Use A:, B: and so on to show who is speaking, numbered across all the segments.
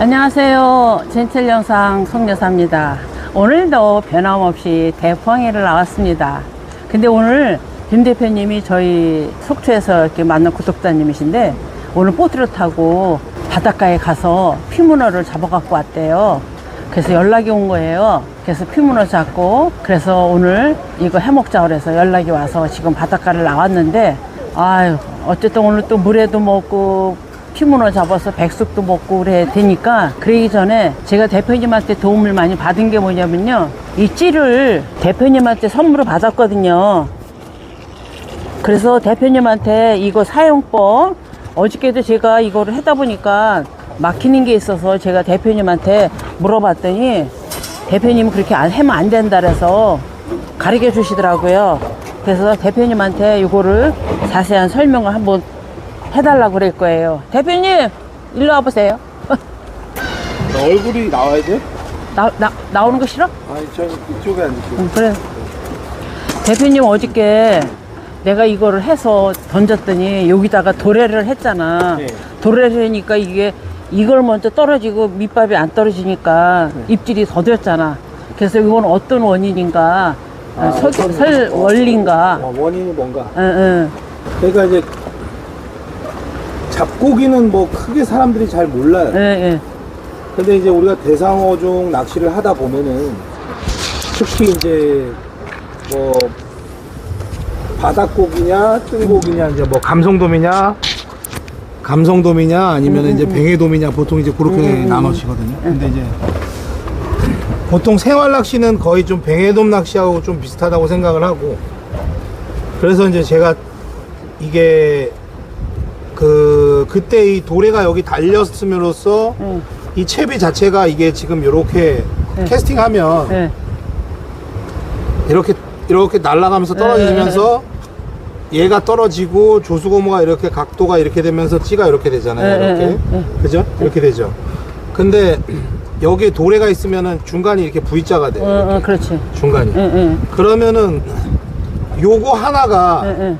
A: 안녕하세요. 젠틀 영상 송여사입니다. 오늘도 변함없이 대포항해를 나왔습니다. 근데 오늘 김 대표님이 저희 속초에서 이렇게 만난 구독자님이신데 오늘 보트를 타고 바닷가에 가서 피문어를 잡아 갖고 왔대요. 그래서 연락이 온 거예요. 그래서 피문어 잡고 그래서 오늘 이거 해먹자 그래서 연락이 와서 지금 바닷가를 나왔는데 아유 어쨌든 오늘 또 물에도 먹고 피문어 잡아서 백숙도 먹고 그래 되니까 그러기 전에 제가 대표님한테 도움을 많이 받은 게 뭐냐면요. 이 찌를 대표님한테 선물을 받았거든요. 그래서 대표님한테 이거 사용법 어저께도 제가 이거를 하다 보니까 막히는 게 있어서 제가 대표님한테 물어봤더니 대표님은 그렇게 안 하면 안 된다 그래서 가르쳐 주시더라고요. 그래서 대표님한테 이거를 자세한 설명을 한번 해달라고 그럴 거예요 대표님 일로 와보세요
B: 나 얼굴이 나와야 돼?
A: 나, 나, 나오는 거 싫어?
B: 아니 전 이쪽에 앉을게요
A: 응, 그래. 대표님 어저께 내가 이거를 해서 던졌더니 여기다가 도래를 했잖아.
B: 네.
A: 도래를 하니까 이게 이걸 먼저 떨어지고 밑밥이 안 떨어지니까 입질이 더뎠잖아. 그래서 이건 어떤 원인인가,
B: 아,
A: 설,
B: 어떤-
A: 설 원리인가.
B: 어, 원인이 뭔가
A: 응, 응.
B: 그러니까 이제 잡고기는 뭐 크게 사람들이 잘 몰라요
A: 예, 예.
B: 근데 이제 우리가 대상어종 낚시를 하다 보면은 특히 이제 뭐 바닥고기냐 뜬고기냐 이제 뭐 감성돔이냐 감성돔이냐 아니면 이제 뱅에돔이냐 보통 이제 그렇게 나눠지거든요. 근데 이제 보통 생활 낚시는 거의 좀 뱅에돔 낚시하고 좀 비슷하다고 생각을 하고 그래서 이제 제가 이게 그 그때 이 도래가 여기 달렸음으로써
A: 응.
B: 이 채비 자체가 이게 지금 이렇게
A: 네.
B: 캐스팅하면
A: 예.
B: 이렇게 이렇게 날아가면서 떨어지면서 얘가 떨어지고 조수고무가 이렇게 각도가 이렇게 되면서 찌가 이렇게 되잖아요.
A: 네,
B: 이렇게
A: 네, 네.
B: 그죠? 이렇게 되죠. 근데 여기에 도래가 있으면은 중간이 이렇게 V자가 돼요.
A: 어, 어, 그렇지.
B: 중간이.
A: 응, 응.
B: 그러면은 요거 하나가
A: 응, 응.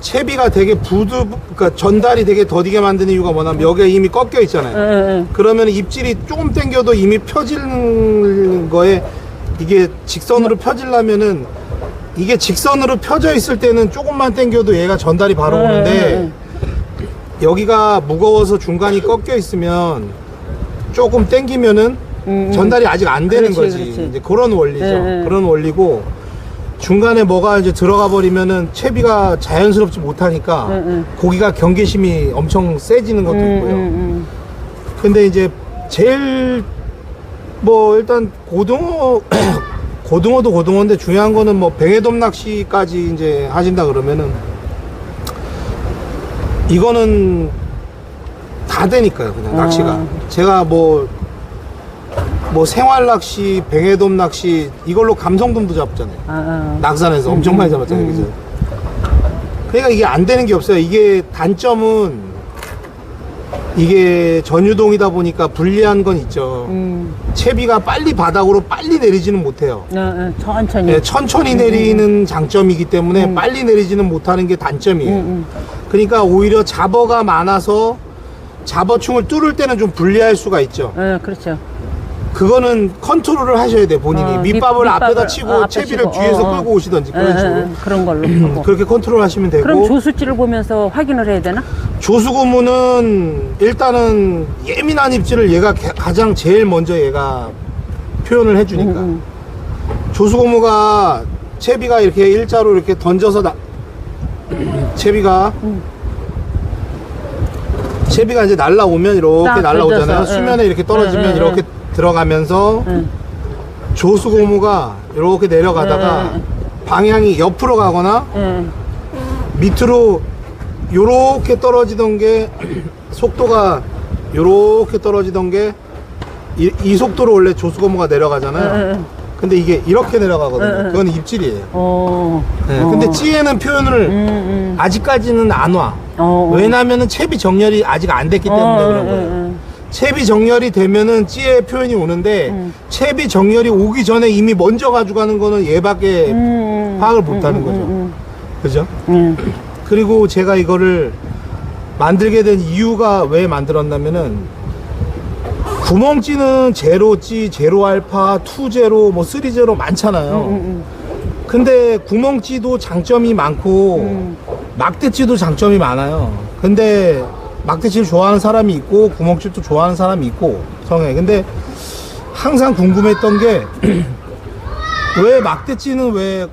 B: 채비가 되게 부드, 그러니까 전달이 되게 더디게 만드는 이유가 뭐냐면 여기가 이미 꺾여 있잖아요.
A: 응, 응.
B: 그러면 입질이 조금 당겨도 이미 펴지는 거에 이게 직선으로 펴지려면은 이게 직선으로 펴져 있을 때는 조금만 당겨도 얘가 전달이 바로
A: 응,
B: 오는데
A: 응,
B: 여기가 무거워서 중간이 꺾여 있으면 조금 당기면은
A: 응, 응.
B: 전달이 아직 안 되는
A: 그렇지,
B: 거지.
A: 그렇지.
B: 이제 그런 원리죠.
A: 응, 응.
B: 그런 원리고 중간에 뭐가 이제 들어가 버리면은 채비가 자연스럽지 못하니까
A: 응, 응.
B: 고기가 경계심이 엄청 세지는 것도
A: 응,
B: 있고요.
A: 응,
B: 근데 이제 제일 뭐 일단 고등어 고등어도 고등어인데 중요한 거는 뭐 뱅에돔 낚시까지 이제 하신다 그러면은 이거는 다 되니까요 그냥
A: 아.
B: 낚시가 제가 뭐 뭐 생활 낚시, 뱅에돔 낚시 이걸로 감성돔도 잡잖아요.
A: 아, 아.
B: 낙산에서 엄청 많이 잡았잖아요.
A: 음.
B: 그죠? 그러니까 이게 안 되는 게 없어요. 이게 단점은 이게 전유동이다 보니까 불리한 건 있죠.
A: 음.
B: 채비가 빨리 바닥으로 빨리 내리지는 못해요.
A: 어, 어, 천천히.
B: 네, 천천히 내리는 장점이기 때문에 빨리 내리지는 못하는 게 단점이에요.
A: 음, 음.
B: 그러니까 오히려 잡어가 많아서 잡어충을 뚫을 때는 좀 불리할 수가 있죠.
A: 어, 그렇죠.
B: 그거는 컨트롤을 하셔야 돼 본인이
A: 어,
B: 밑밥을
A: 밑-
B: 앞에다
A: 밑밥을,
B: 치고
A: 어, 앞에
B: 채비를
A: 치고,
B: 뒤에서
A: 어, 어.
B: 끌고 오시던지 그런
A: 예, 예,
B: 식으로
A: 예, 그런 걸로 하고.
B: 그렇게 컨트롤 하시면 되고
A: 그럼 조수지를 보면서 확인을 해야 되나?
B: 조수 고무는 일단은 예민한 입질을 얘가 가- 가장 제일 먼저 얘가 표현을 해주니까
A: 음,
B: 조수 고무가 채비가 이렇게 일자로 이렇게 던져서 나 채비가
A: 음.
B: 채비가 이제 날라오면 이렇게
A: 딱
B: 날라오잖아요 수면에
A: 예.
B: 이렇게 떨어지면
A: 예, 예,
B: 이렇게 들어가면서
A: 응.
B: 조수 고무가 이렇게 내려가다가
A: 예,
B: 방향이 옆으로 가거나
A: 응.
B: 밑으로 요렇게 떨어지던 게 속도가 요렇게 떨어지던 게이 속도로 원래 조수 고무가 내려가잖아요.
A: 응, 응.
B: 근데 이게 이렇게 내려가거든요.
A: 응, 응.
B: 그건 입질이에요.
A: 어.
B: 네,
A: 어.
B: 근데 찌에는 표현을
A: 음, 음.
B: 아직까지는 안 와.
A: 어.
B: 왜냐면은 채비 정렬이 아직 안 됐기 때문에
A: 어,
B: 그런
A: 어,
B: 거예요.
A: 어, 어.
B: 채비 정렬이 되면은 찌의 표현이 오는데
A: 음.
B: 채비 정렬이 오기 전에 이미 먼저 가져가는 거는 얘밖에
A: 음, 음.
B: 파악을 못 하는 거죠.
A: 음,
B: 그죠?
A: 음, 음.
B: 그리고 제가 이거를 만들게 된 이유가 왜 만들었냐면은 구멍찌는 제로찌, 제로 알파, 투 제로, 뭐 쓰리 제로 많잖아요.
A: 음, 음,
B: 근데 구멍찌도 장점이 많고
A: 음.
B: 막대찌도 장점이 많아요. 근데 막대찌를 좋아하는 사람이 있고 구멍찌도 좋아하는 사람이 있고 성에. 근데 항상 궁금했던 게 왜 막대찌는 왜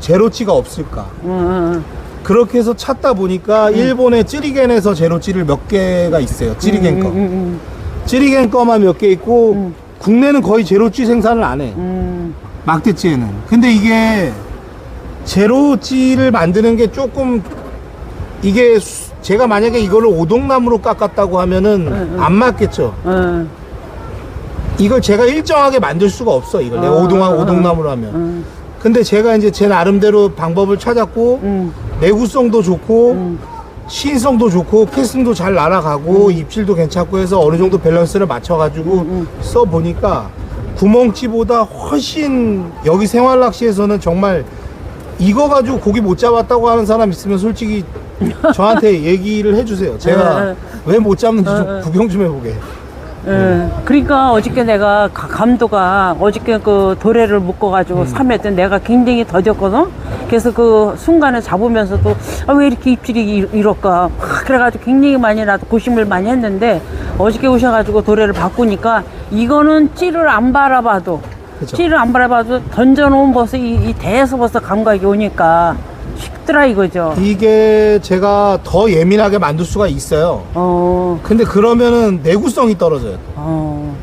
B: 제로찌가 없을까?
A: 음,
B: 그렇게 해서 찾다 보니까 일본의 찌리겐에서 제로찌를 몇 개가 있어요. 찌리겐 거.
A: 음,
B: 찌리겐 거만 몇 개 있고
A: 음.
B: 국내는 거의 제로찌 생산을 안 해.
A: 음,
B: 막대찌에는. 근데 이게 제로찌를 만드는 게 조금 이게 수- 제가 만약에 이거를 오동나무로 깎았다고 하면은
A: 응, 응.
B: 안 맞겠죠.
A: 음,
B: 이걸 제가 일정하게 만들 수가 없어. 이걸 내가
A: 아,
B: 오동하,
A: 아,
B: 오동나무로 하면.
A: 음,
B: 근데 제가 이제 제 나름대로 방법을 찾았고
A: 음,
B: 내구성도 좋고
A: 음.
B: 시인성도 좋고 캐스팅도 잘 날아가고 입질도 괜찮고 해서 어느 정도 밸런스를 맞춰가지고
A: 음.
B: 써 보니까 구멍치보다 훨씬 여기 생활 낚시에서는 정말 이거 가지고 고기 못 잡았다고 하는 사람 있으면 솔직히 저한테 얘기를 해주세요. 제가
A: 네, 네.
B: 왜못 잡는지 좀
A: 네, 네.
B: 구경 좀 해보게.
A: 예. 그러니까 어저께 내가 가- 감도가 어저께 그 도래를 묶어가지고
B: 음.
A: 삼했던 내가 굉장히 더뎠거든. 그래서 그 순간에 잡으면서도 아, 왜 이렇게 입질이 이- 이럴까. 막 그래가지고 굉장히 많이 나도 고심을 많이 했는데 어저께 오셔가지고 도래를 바꾸니까 이거는 찌를 안 바라봐도
B: 그죠.
A: 찌를 안 바라봐도 던져놓은 벌써 이, 이 대에서 벌써 감각이 오니까 쉽더라 이거죠.
B: 이게 제가 더 예민하게 만들 수가 있어요.
A: 어,
B: 근데 그러면은 내구성이 떨어져요.
A: 어,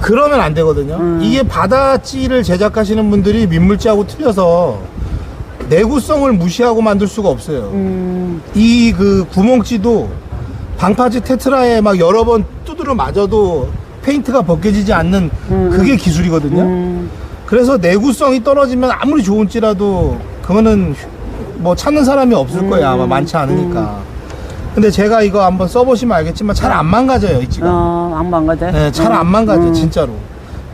B: 그러면 안 되거든요.
A: 음.
B: 이게 바다찌를 제작하시는 분들이 민물찌하고 틀려서 내구성을 무시하고 만들 수가 없어요.
A: 음,
B: 이 그 구멍찌도 방파제 테트라에 막 여러 번 두드려 맞아도 페인트가 벗겨지지 않는
A: 음,
B: 그게 기술이거든요.
A: 음,
B: 그래서 내구성이 떨어지면 아무리 좋은 찌라도 그거는 뭐 찾는 사람이 없을 거예요. 아마
A: 음,
B: 많지 않으니까. 근데 제가 이거 한번 써보시면 알겠지만 잘 안 망가져요, 이 찌가.
A: 어, 안 망가져.
B: 네, 잘안
A: 음,
B: 망가져,
A: 음.
B: 진짜로.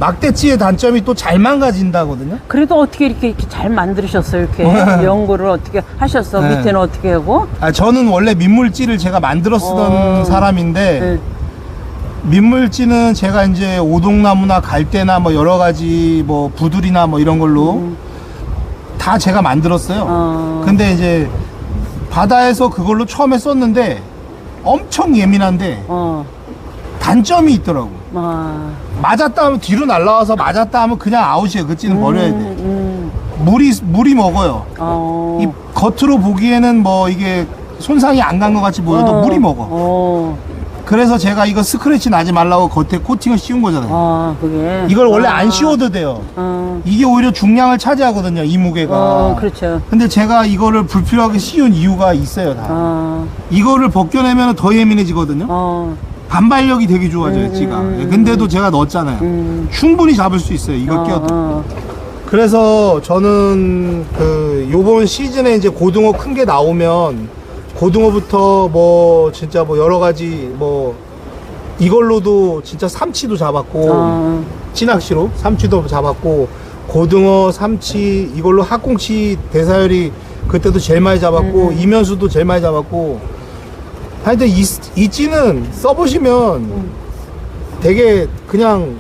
B: 막대찌의 단점이 또 잘 망가진다거든요.
A: 그래도 어떻게 이렇게, 이렇게 잘 만드셨어요? 이렇게 연구를 어떻게 하셨어?
B: 네.
A: 밑에는 어떻게 하고?
B: 아, 저는 원래 민물찌를 제가 만들어 쓰던
A: 어.
B: 사람인데,
A: 네.
B: 민물찌는 제가 이제 오동나무나 갈대나 뭐 여러 가지 뭐 부들이나 뭐 이런 걸로 다 제가 만들었어요.
A: 어.
B: 근데 이제 바다에서 그걸로 처음에 썼는데 엄청 예민한데
A: 어,
B: 단점이 있더라고.
A: 아.
B: 맞았다 하면 뒤로 날라와서 맞았다 하면 그냥 아웃이에요. 그 찌는 버려야 돼.
A: 음,
B: 물이 물이 먹어요.
A: 어.
B: 이 겉으로 보기에는 뭐 이게 손상이 안 간 것 같이 보여도
A: 어.
B: 물이 먹어.
A: 어,
B: 그래서 제가 이거 스크래치 나지 말라고 겉에 코팅을 씌운 거잖아요.
A: 아, 그게.
B: 이걸 원래
A: 아.
B: 안 씌워도 돼요.
A: 어,
B: 이게 오히려 중량을 차지하거든요. 이 무게가.
A: 어, 그렇죠.
B: 근데 제가 이거를 불필요하게 씌운 이유가 있어요. 다.
A: 어,
B: 이거를 벗겨내면 더 예민해지거든요.
A: 어,
B: 반발력이 되게 좋아져요,
A: 음,
B: 찌가.
A: 음, 음,
B: 근데도 제가 넣었잖아요.
A: 음.
B: 충분히 잡을 수 있어요. 이거
A: 어,
B: 끼워도.
A: 어.
B: 그래서 저는 그 요번 시즌에 이제 고등어 큰 게 나오면 고등어부터 뭐 진짜 뭐 여러 가지 뭐 이걸로도 진짜 삼치도 잡았고
A: 어,
B: 찌낚시로 삼치도 잡았고 고등어 삼치 이걸로 학꽁치 대사열이 그때도 제일 많이 잡았고
A: 음.
B: 이면수도 제일 많이 잡았고 하여튼 이, 이 찌는 써보시면
A: 음.
B: 되게 그냥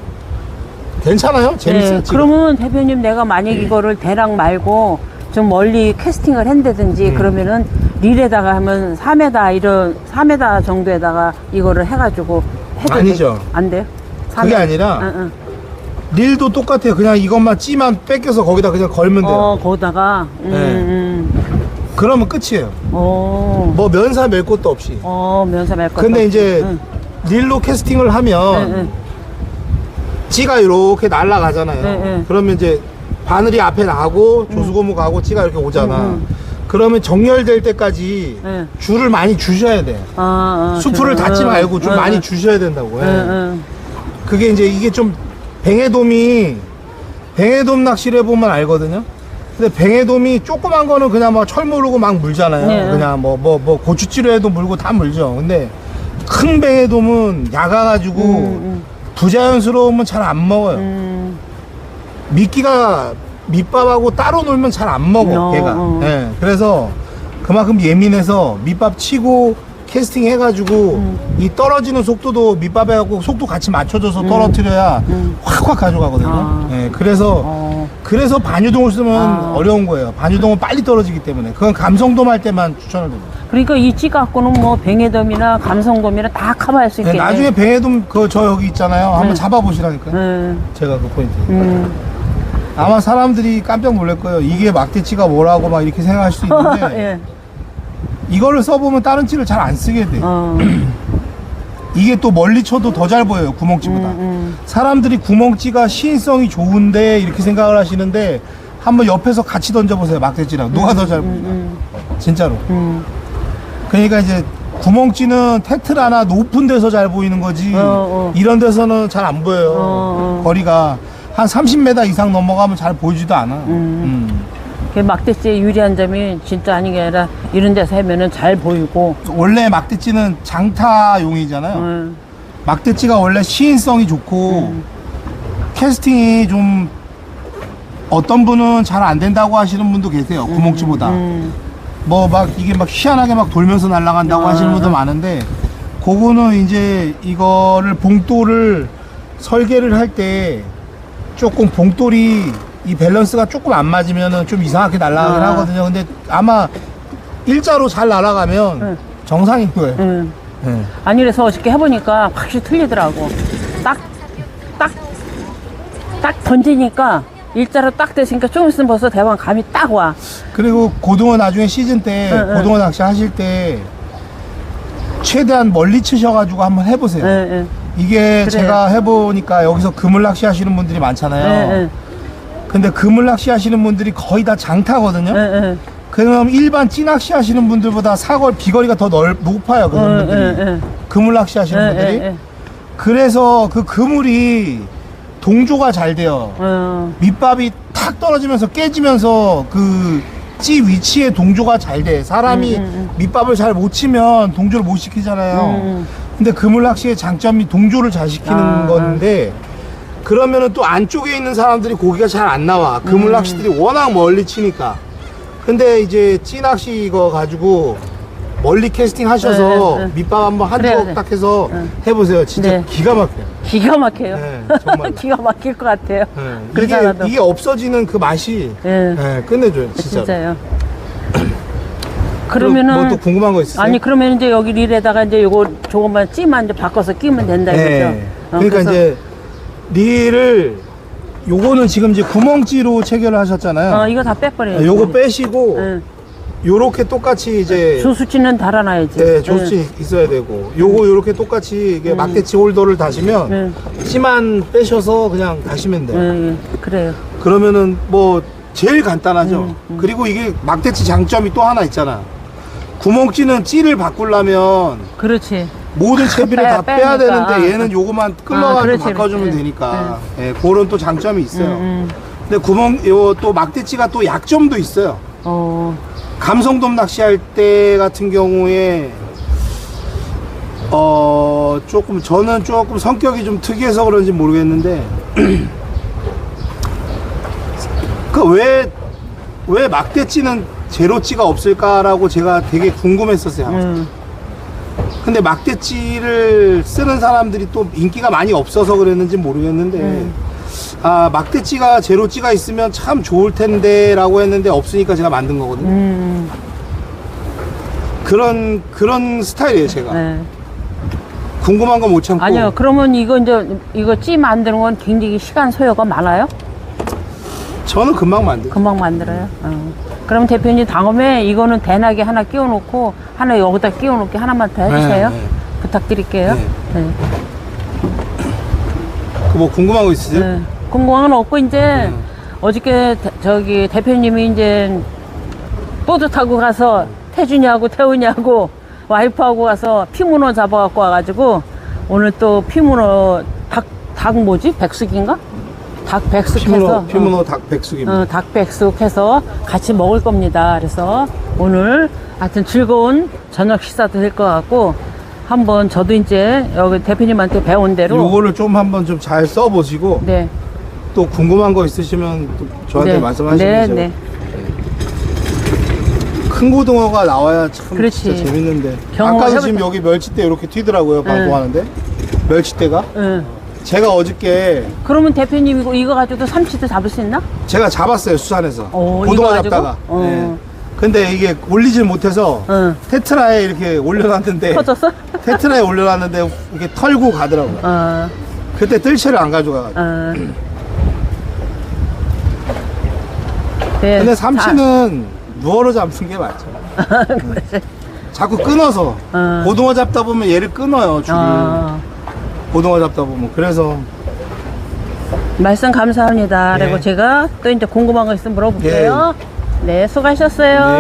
B: 괜찮아요 재밌어요
A: 네,
B: 찌가.
A: 그러면 대표님 내가 만약 이거를 대랑 말고 좀 멀리 캐스팅을 한다든지
B: 음.
A: 그러면은 릴에다가 하면 3m 이런 3m 정도에다가 이거를 해가지고 해도
B: 아니죠.
A: 돼? 안 돼요?
B: 그게
A: 3m?
B: 아니라
A: 응, 응.
B: 릴도 똑같아요 그냥 이것만 찌만 뺏겨서 거기다 그냥 걸면 돼요
A: 어, 거기다가 음,
B: 네.
A: 음.
B: 그러면 끝이에요
A: 어,
B: 뭐 면사 멜 것도 없이
A: 어, 면사 말 것.
B: 근데 이제
A: 응.
B: 릴로 캐스팅을 하면
A: 응.
B: 찌가 이렇게 날아가잖아요.
A: 네, 네.
B: 그러면 이제 바늘이 앞에 나가고 조수고무 가고 찌가 이렇게 오잖아.
A: 음,
B: 그러면 정렬될 때까지
A: 네.
B: 줄을 많이 주셔야 돼.
A: 아, 아,
B: 수풀을
A: 저-
B: 닫지 말고 좀
A: 응,
B: 많이
A: 응.
B: 주셔야 된다고. 해.
A: 응, 응.
B: 그게 이제 이게 좀 뱅에돔이 뱅에돔 낚시를 해보면 알거든요. 근데 뱅에돔이 조그만 거는 그냥 막 철 모르고 막 물잖아요.
A: 네.
B: 그냥 뭐 뭐 뭐 고추찌로 해도 물고 다 물죠. 근데 큰 뱅에돔은 약아가지고
A: 음,
B: 부자연스러우면 잘 안 먹어요.
A: 음,
B: 미끼가 밑밥하고 따로 놀면 잘 안 먹어
A: 어,
B: 걔가
A: 어.
B: 예, 그래서 그만큼 예민해서 밑밥 치고 캐스팅 해가지고
A: 음.
B: 이 떨어지는 속도도 밑밥하고 속도 같이 맞춰줘서 떨어뜨려야 확확 가져가거든요.
A: 음. 아.
B: 예, 그래서
A: 어.
B: 그래서 반유동을 쓰면
A: 아.
B: 어려운 거예요. 반유동은 빨리 떨어지기 때문에 그건 감성돔 할 때만 추천을 드립니다.
A: 그러니까 이 찌 갖고는 뭐 뱅에돔이나 감성돔이나 다 커버할 수
B: 예,
A: 있겠네.
B: 나중에 뱅에돔 그 저 여기 있잖아요. 한번
A: 네.
B: 잡아보시라니까요.
A: 음,
B: 제가 그 포인트.
A: 음.
B: 아마 사람들이 깜짝 놀랄 거예요. 이게 막대치가 뭐라고 막 이렇게 생각할 수 있는데
A: 예.
B: 이거를 써보면 다른 찌를 잘 안 쓰게 돼. 요
A: 어.
B: 이게 또 멀리 쳐도 더 잘 보여요. 구멍찌보다.
A: 음,
B: 사람들이 구멍찌가 시인성이 좋은데 이렇게 생각을 하시는데 한번 옆에서 같이 던져보세요. 막대찌랑 누가 더 잘 보이나.
A: 음,
B: 진짜로.
A: 음.
B: 그러니까 이제 구멍찌는 테트라나 높은 데서 잘 보이는 거지
A: 어, 어.
B: 이런 데서는 잘 안 보여요.
A: 어, 어.
B: 거리가 한 30m 이상 넘어가면 잘 보이지도 않아. 음.
A: 그 막대찌의 유리한 점이 진짜 아닌 게 아니라 이런 데서 하면은 잘 보이고.
B: 원래 막대찌는 장타용이잖아요.
A: 음,
B: 막대찌가 원래 시인성이 좋고 캐스팅이 좀 어떤 분은 잘 안 된다고 하시는 분도 계세요. 구멍찌보다.
A: 음.
B: 뭐 막 이게 막 희한하게 막 돌면서 날아간다고
A: 아,
B: 하시는 분도
A: 아.
B: 많은데 그거는 이제 이거를 봉돌을 설계를 할 때 조금 봉돌이 이 밸런스가 조금 안 맞으면은 좀 이상하게 날아가긴
A: 아.
B: 하거든요. 근데 아마 일자로 잘 날아가면
A: 응.
B: 정상인 거예요.
A: 음.
B: 네.
A: 아니 그래서 어저께 해보니까 확실히 틀리더라고. 딱, 딱, 딱 던지니까 일자로 딱 됐으니까 좀 있으면 벌써 대왕 감이 딱 와.
B: 그리고 고등어 나중에 시즌 때
A: 응, 응.
B: 고등어 낚시 하실 때 최대한 멀리 치셔가지고 한번 해보세요.
A: 예, 예.
B: 이게
A: 그래요.
B: 제가 해보니까 여기서 그물 낚시 하시는 분들이 많잖아요.
A: 예, 예.
B: 근데 그물 낚시 하시는 분들이 거의 다 장타거든요.
A: 예, 예.
B: 그럼 일반 찌낚시 하시는 분들보다 사거리 비거리가 더 넓, 높아요. 그런
A: 어,
B: 분들이.
A: 예, 예.
B: 그물 낚시 하시는
A: 예,
B: 분들이.
A: 예, 예.
B: 그래서 그 그물이 동조가 잘 돼요.
A: 어,
B: 밑밥이 탁 떨어지면서 깨지면서 그 찌 위치에 동조가 잘 돼. 사람이
A: 음, 음,
B: 밑밥을 잘 못 치면 동조를 못 시키잖아요.
A: 음.
B: 근데 그물 낚시의 장점이 동조를 잘 시키는
A: 아,
B: 건데 그러면은 또 안쪽에 있는 사람들이 고기가 잘 안 나와. 그물
A: 음.
B: 낚시들이 워낙 멀리 치니까. 근데 이제 찌 낚시 이거 가지고 멀리 캐스팅 하셔서
A: 네, 네.
B: 밑밥 한번 한
A: 그래야
B: 쪽
A: 돼.
B: 딱 해서
A: 네.
B: 해보세요. 진짜
A: 네.
B: 기가 막혀요.
A: 기가 막혀요.
B: 네, 정말로.
A: 기가 막힐 것 같아요.
B: 네. 이게,
A: 그러잖아도.
B: 이게 없어지는 그 맛이
A: 예.
B: 네, 끝내줘요. 진짜.
A: 진짜요. 그러면은
B: 뭐 또 궁금한 거 있으세요?
A: 아니 그러면 이제 여기 릴에다가 이제 요거 조금만 찌만 이제 바꿔서 끼면 된다 이거죠.
B: 네.
A: 어,
B: 그러니까
A: 그래서-
B: 이제 릴을 요거는 지금 이제 구멍찌로 체결을 하셨잖아요.
A: 어 이거 다 빼버려요.
B: 네, 요거 빼시고
A: 응.
B: 요렇게 똑같이 이제
A: 조수치는 달아놔야지.
B: 네, 조수치 있어야 되고 요거 요렇게 똑같이 이게 막대치 홀더를 다시면
A: 네.
B: 찌만 빼셔서 그냥 다시면 돼요.
A: 예, 예. 그래요.
B: 그러면은 뭐 제일 간단하죠. 그리고 이게 막대치 장점이 또 하나 있잖아. 구멍찌는 찌를 바꾸려면
A: 그렇지.
B: 모든 채비를
A: 빼-
B: 다 빼야
A: 빼니까.
B: 되는데 얘는 요거만
A: 아,
B: 끌러가지고
A: 그렇지,
B: 바꿔주면
A: 그렇지.
B: 되니까 예, 그런 또 장점이 있어요.
A: 음, 음.
B: 근데 구멍 요 또 막대치가 또 약점도 있어요.
A: 어,
B: 감성돔 낚시할 때 같은 경우에 어 조금 저는 조금 성격이 좀 특이해서 그런지 모르겠는데 그 왜 왜 막대찌는 제로찌가 없을까라고 제가 되게 궁금했었어요.
A: 음.
B: 근데 막대찌를 쓰는 사람들이 또 인기가 많이 없어서 그랬는지 모르겠는데
A: 음.
B: 아 막대찌가 제로찌가 있으면 참 좋을 텐데라고 했는데 없으니까 제가 만든 거거든요.
A: 음,
B: 그런 그런 스타일이에요 제가
A: 네.
B: 궁금한 거못 참고
A: 아니요. 그러면 이거 이제 이거 찌 만드는 건 굉장히 시간 소요가 많아요?
B: 저는 금방 만들
A: 금방 만들어요. 어. 그럼 대표님 다음에 이거는 대나게 하나 끼워놓고 하나 여기다 끼워놓게 하나만 더 해주세요.
B: 네, 네.
A: 부탁드릴게요.
B: 네.
A: 네.
B: 그뭐 궁금한 거 있으세요?
A: 네. 궁금한 건 없고 이제
B: 네.
A: 어저께 대- 저기 대표님이 이제 보드 타고 가서 태준이하고 태훈이하고 와이프하고 가서 피문어 잡아갖고 와가지고 오늘 또 피문어 닭, 닭 뭐지? 백숙인가? 닭 백숙해서
B: 피문어 피문어 닭 백숙입니다.
A: 어, 닭 백숙해서 같이 먹을 겁니다. 그래서 오늘 하여튼 즐거운 저녁 식사도 될 것 같고 한번 저도 이제 여기 대표님한테 배운 대로
B: 요거를 좀 한번 좀 잘 써보시고
A: 네.
B: 또 궁금한 거 있으시면 또 저한테
A: 네.
B: 말씀하시면
A: 네,
B: 되죠.
A: 네.
B: 큰 고등어가 나와야 참
A: 그렇지.
B: 진짜 재밌는데.
A: 경험을
B: 아까도
A: 해볼
B: 지금
A: 때-
B: 여기 멸치대 이렇게 튀더라고요. 방송하는데. 멸치대가.
A: 응.
B: 제가 어저께
A: 그러면 대표님 이거, 이거 가지고 삼치도 잡을 수 있나?
B: 제가 잡았어요 수산에서
A: 어,
B: 고등어
A: 이거 가지고?
B: 잡다가
A: 어.
B: 네. 근데 이게 올리질 못해서
A: 응.
B: 테트라에 이렇게 올려놨는데
A: 터졌어?
B: 테트라에 올려놨는데 이렇게 털고 가더라고요
A: 어,
B: 그때 뜰채를 안 가져가가지고
A: 어. 네,
B: 근데 삼치는 누워로 잡는 게 맞죠 네. 자꾸 끊어서
A: 어.
B: 고등어 잡다 보면 얘를 끊어요 줄을
A: 어,
B: 고등어 잡다 보면 그래서
A: 말씀 감사합니다.
B: 네.
A: 그리고 제가 또 이제 궁금한 거 있으면 물어볼게요. 네, 수고하셨어요.
B: 네.